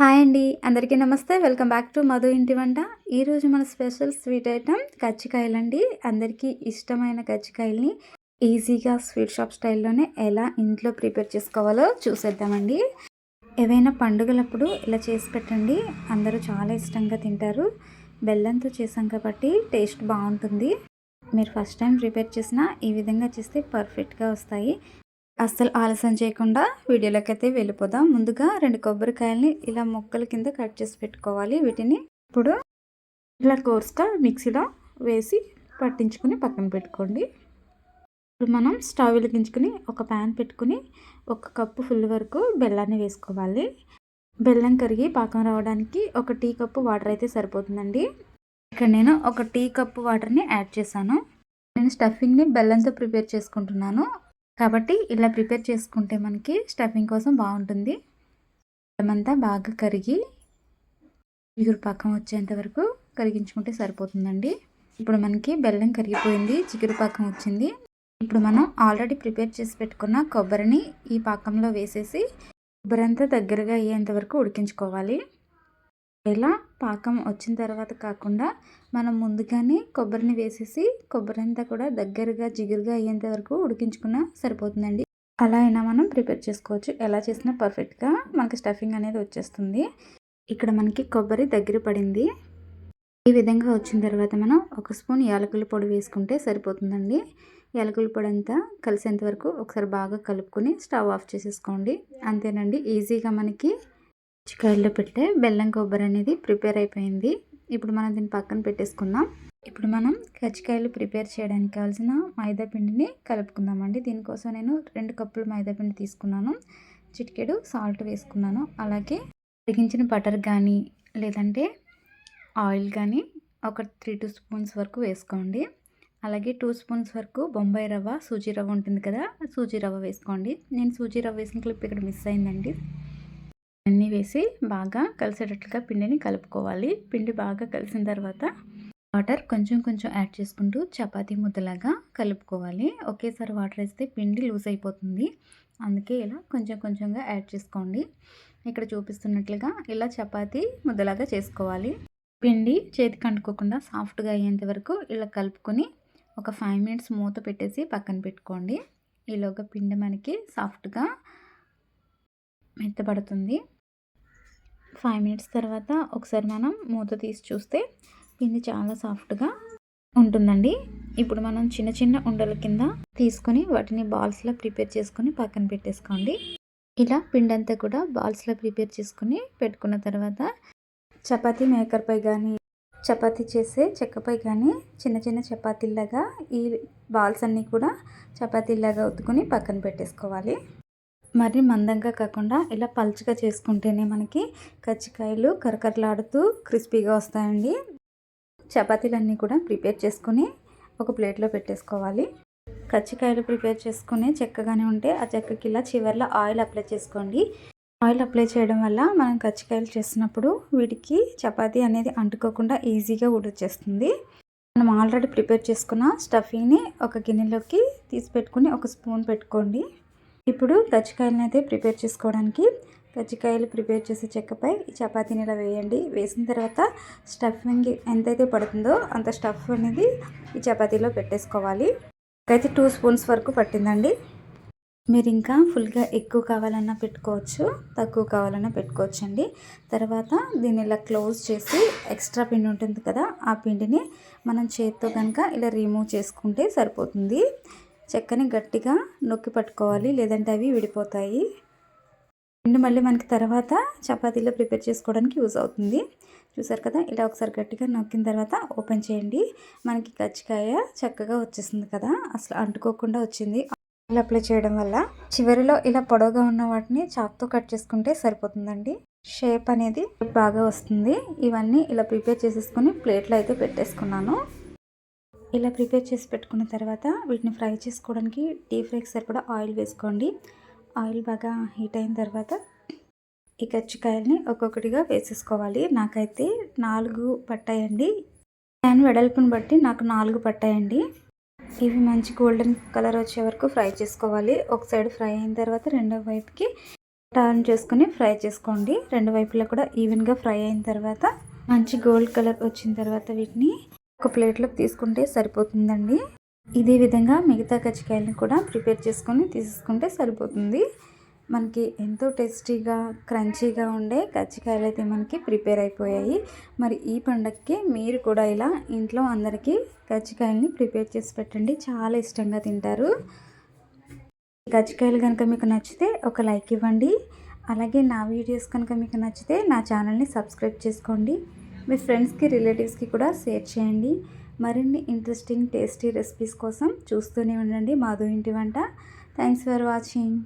Hi అండి అందరికీ నమస్తే. వెల్కమ్ బ్యాక్ టు మధు ఇంటి వంట. ఈరోజు మన స్పెషల్ స్వీట్ ఐటమ్ కజ్జికాయలండి అందరికీ ఇష్టమైన కజ్జికాయల్ని ఈజీగా స్వీట్ షాప్ స్టైల్లోనే ఎలా ఇంట్లో ప్రిపేర్ చేసుకోవాలో చూసేద్దామండి. ఏవైనా పండుగలప్పుడు ఇలా చేసి పెట్టండి. అందరూ చాలా ఇష్టంగా తింటారు. బెల్లంతో చేసాం కాబట్టి టేస్ట్ బాగుంటుంది. మీరు ఫస్ట్ టైం ప్రిపేర్ చేసినా ఈ విధంగా చేస్తే పర్ఫెక్ట్గా వస్తాయి. అస్సలు ఆలస్యం చేయకుండా వీడియోలోకి అయితే వెళ్ళిపోదాం. ముందుగా రెండు కొబ్బరికాయలని ఇలా ముక్కల కింద కట్ చేసి పెట్టుకోవాలి. వీటిని ఇప్పుడు ఇలా కోర్స్గా మిక్సీలో వేసి పట్టించుకుని పక్కన పెట్టుకోండి. ఇప్పుడు మనం స్టవ్ వెలిగించుకుని ఒక ప్యాన్ పెట్టుకుని ఒక కప్పు ఫుల్ వరకు బెల్లాన్ని వేసుకోవాలి. బెల్లం కరిగి పాకం రావడానికి ఒక టీ కప్పు వాటర్ అయితే సరిపోతుందండి. ఇక్కడ నేను ఒక టీ కప్పు వాటర్ని యాడ్ చేశాను. నేను స్టఫింగ్ని బెల్లంతో ప్రిపేర్ చేసుకుంటున్నాను. కాబట్టి ఇలా ప్రిపేర్ చేసుకుంటే మనకి స్టఫింగ్ కోసం బాగుంటుంది. అంతా బాగా కరిగి చిగురు పాకం వచ్చేంత వరకు కరిగించుకుంటే సరిపోతుందండి. ఇప్పుడు మనకి బెల్లం కరిగిపోయింది చిగురు పాకం వచ్చింది. ఇప్పుడు మనం ఆల్రెడీ ప్రిపేర్ చేసి పెట్టుకున్న కొబ్బరిని ఈ పాకంలో వేసేసి కొబ్బరి అంతా దగ్గరగా అయ్యేంత వరకు ఉడికించుకోవాలి. ఇలా పాకం వచ్చిన తర్వాత కాకుండా మనం ముందుగానే కొబ్బరిని వేసేసి కొబ్బరి అంతా కూడా దగ్గరగా జిగురుగా అయ్యేంత వరకు ఉడికించుకున్నా సరిపోతుందండి. అలా అయినా మనం ప్రిపేర్ చేసుకోవచ్చు. ఎలా చేసినా పర్ఫెక్ట్గా మనకి స్టఫింగ్ అనేది వచ్చేస్తుంది. ఇక్కడ మనకి కొబ్బరి దగ్గర పడింది. ఈ విధంగా వచ్చిన తర్వాత మనం ఒక స్పూన్ యాలకుల పొడి వేసుకుంటే సరిపోతుందండి. యాలకుల పొడి అంతా కలిసేంత వరకు ఒకసారి బాగా కలుపుకొని స్టవ్ ఆఫ్ చేసేసుకోండి. అంతేనండి ఈజీగా మనకి చికాయల్లో పెట్టే బెల్లం కొబ్బరి అనేది ప్రిపేర్ అయిపోయింది. ఇప్పుడు మనం దీన్ని పక్కన పెట్టేసుకుందాం. ఇప్పుడు మనం కజ్జికాయలు ప్రిపేర్ చేయడానికి కావాల్సిన మైదా పిండిని కలుపుకుందామండి. దీనికోసం నేను రెండు కప్పులు మైదా పిండి తీసుకున్నాను. చిటికెడు సాల్ట్ వేసుకున్నాను. అలాగే ఉడికించిన బటర్ కానీ లేదంటే ఆయిల్ కానీ ఒక త్రీ టూ స్పూన్స్ వరకు వేసుకోండి. అలాగే టూ స్పూన్స్ వరకు బొంబాయి రవ్వ సూజీ రవ్వ ఉంటుంది కదా సూజీ రవ్వ వేసుకోండి. నేను సూజీ రవ్వ వేసిన క్లిప్ ఇక్కడ మిస్ అయిందండి. అన్నీ వేసి బాగా కలిసేటట్లుగా పిండిని కలుపుకోవాలి. పిండి బాగా కలిసిన తర్వాత వాటర్ కొంచెం కొంచెం యాడ్ చేసుకుంటూ చపాతీ ముద్దలాగా కలుపుకోవాలి. ఒకేసారి వాటర్ వేస్తే పిండి లూజ్ అయిపోతుంది. అందుకే ఇలా కొంచెం కొంచెంగా యాడ్ చేసుకోండి. ఇక్కడ చూపిస్తున్నట్లుగా ఇలా చపాతీ ముద్దలాగా చేసుకోవాలి. పిండి చేతికి అంటుకోకుండా సాఫ్ట్గా అయ్యేంత వరకు ఇలా కలుపుకొని ఒక ఫైవ్ మినిట్స్ మూత పెట్టేసి పక్కన పెట్టుకోండి. ఈలోగా పిండి మనకి సాఫ్ట్గా మెత్తబడుతుంది ఫైవ్ మినిట్స్ తర్వాత ఒకసారి మనం మూత తీసి చూస్తే పిండి చాలా సాఫ్ట్గా ఉంటుందండి. ఇప్పుడు మనం చిన్న చిన్న ఉండల కింద తీసుకొని వాటిని బాల్స్లో ప్రిపేర్ చేసుకొని పక్కన పెట్టేసుకోండి. ఇలా పిండి అంతా కూడా బాల్స్లో ప్రిపేర్ చేసుకుని పెట్టుకున్న తర్వాత చపాతీ మేకర్పై కానీ చపాతీ చేసే చెక్కపై కానీ చిన్న చిన్న చపాతీలాగా ఈ బాల్స్ అన్నీ కూడా చపాతీలాగా ఉత్తుకొని పక్కన పెట్టేసుకోవాలి. మరి మందంగా కాకుండా ఇలా పల్చగా చేసుకుంటేనే మనకి కచ్చికాయలు కరకరలాడుతూ క్రిస్పీగా వస్తాయండి. చపాతీలన్నీ కూడా ప్రిపేర్ చేసుకుని ఒక ప్లేట్లో పెట్టేసుకోవాలి. కచ్చికాయలు ప్రిపేర్ చేసుకుని చెక్కగానే ఉంటే ఆ చెక్కకి ఇలా చివరిలో ఆయిల్ అప్లై చేసుకోండి. ఆయిల్ అప్లై చేయడం వల్ల మనం కచ్చికాయలు చేసినప్పుడు వీటికి చపాతీ అనేది అంటుకోకుండా ఈజీగా ఉడిచేస్తుంది మనం ఆల్రెడీ ప్రిపేర్ చేసుకున్న స్టఫీని ఒక గిన్నెలోకి తీసి పెట్టుకుని ఒక స్పూన్ పెట్టుకోండి. ఇప్పుడు కజ్జికాయలను అయితే ప్రిపేర్ చేసుకోవడానికి కజ్జికాయలు ప్రిపేర్ చేసే చెక్కపై ఈ చపాతీని ఇలా వేయండి. వేసిన తర్వాత స్టఫింగ్ ఎంతైతే పడుతుందో అంత స్టఫ్ అనేది ఈ చపాతీలో పెట్టేసుకోవాలి. అయితే టూ స్పూన్స్ వరకు పట్టిందండి. మీరు ఇంకా ఫుల్గా ఎక్కువ కావాలన్నా పెట్టుకోవచ్చు తక్కువ కావాలన్నా పెట్టుకోవచ్చు అండి తర్వాత దీన్ని ఇలా క్లోజ్ చేసి ఎక్స్ట్రా పిండి ఉంటుంది కదా ఆ పిండిని మనం చేతితో కనుక ఇలా రిమూవ్ చేసుకుంటే సరిపోతుంది. చెక్కని గట్టిగా నొక్కి పట్టుకోవాలి లేదంటే అవి విడిపోతాయి. పిండి మళ్ళీ మనకి తర్వాత చపాతీలో ప్రిపేర్ చేసుకోవడానికి యూజ్ అవుతుంది. చూసారు కదా ఇలా ఒకసారి గట్టిగా నొక్కిన తర్వాత ఓపెన్ చేయండి. మనకి కజ్జికాయ చక్కగా వచ్చేస్తుంది కదా అసలు అంటుకోకుండా వచ్చింది. ఆయిల్ అప్లై చేయడం వల్ల చివరిలో ఇలా పొడవుగా ఉన్న వాటిని చాక్తో కట్ చేసుకుంటే సరిపోతుందండి. షేప్ అనేది బాగా వస్తుంది. ఇవన్నీ ఇలా ప్రిపేర్ చేసేసుకుని ప్లేట్లో అయితే పెట్టేసుకున్నాను. ఇలా ప్రిపేర్ చేసి పెట్టుకున్న తర్వాత వీటిని ఫ్రై చేసుకోవడానికి డీప్ ఫ్రైకి సరిపడా ఆయిల్ వేసుకోండి. ఆయిల్ బాగా హీట్ అయిన తర్వాత ఈ కచ్చికాయల్ని ఒక్కొక్కటిగా వేసేసుకోవాలి. నాకైతే నాలుగు పట్టాయండి. ప్యాన్ వెడల్పుని బట్టి నాకు నాలుగు పట్టాయండి. ఇవి మంచి గోల్డెన్ కలర్ వచ్చే వరకు ఫ్రై చేసుకోవాలి. ఒక సైడ్ ఫ్రై అయిన తర్వాత రెండో వైపుకి టర్న్ చేసుకుని ఫ్రై చేసుకోండి. రెండు వైపులా కూడా ఈవెన్గా ఫ్రై అయిన తర్వాత మంచి గోల్డ్ కలర్ వచ్చిన తర్వాత వీటిని ఒక ప్లేట్లోకి తీసుకుంటే సరిపోతుందండి. ఇదే విధంగా మిగతా కజ్జికాయలను కూడా ప్రిపేర్ చేసుకొని తీసుకుంటే సరిపోతుంది. మనకి ఎంతో టేస్టీగా క్రంచీగా ఉండే కజ్జికాయలు అయితే మనకి ప్రిపేర్ అయిపోయాయి. మరి ఈ పండగకి మీరు కూడా ఇలా ఇంట్లో అందరికీ కజ్జికాయలని ప్రిపేర్ చేసి పెట్టండి. చాలా ఇష్టంగా తింటారు. కజ్జికాయలు కనుక మీకు నచ్చితే ఒక లైక్ ఇవ్వండి. అలాగే నా వీడియోస్ కనుక మీకు నచ్చితే నా ఛానల్ని సబ్స్క్రైబ్ చేసుకోండి. మీ ఫ్రెండ్స్కి రిలేటివ్స్కి కూడా షేర్ చేయండి. మరిన్ని ఇంట్రెస్టింగ్ టేస్టీ రెసిపీస్ కోసం చూస్తూనే ఉండండి మాధు ఇంటి వంట. Thanks for watching.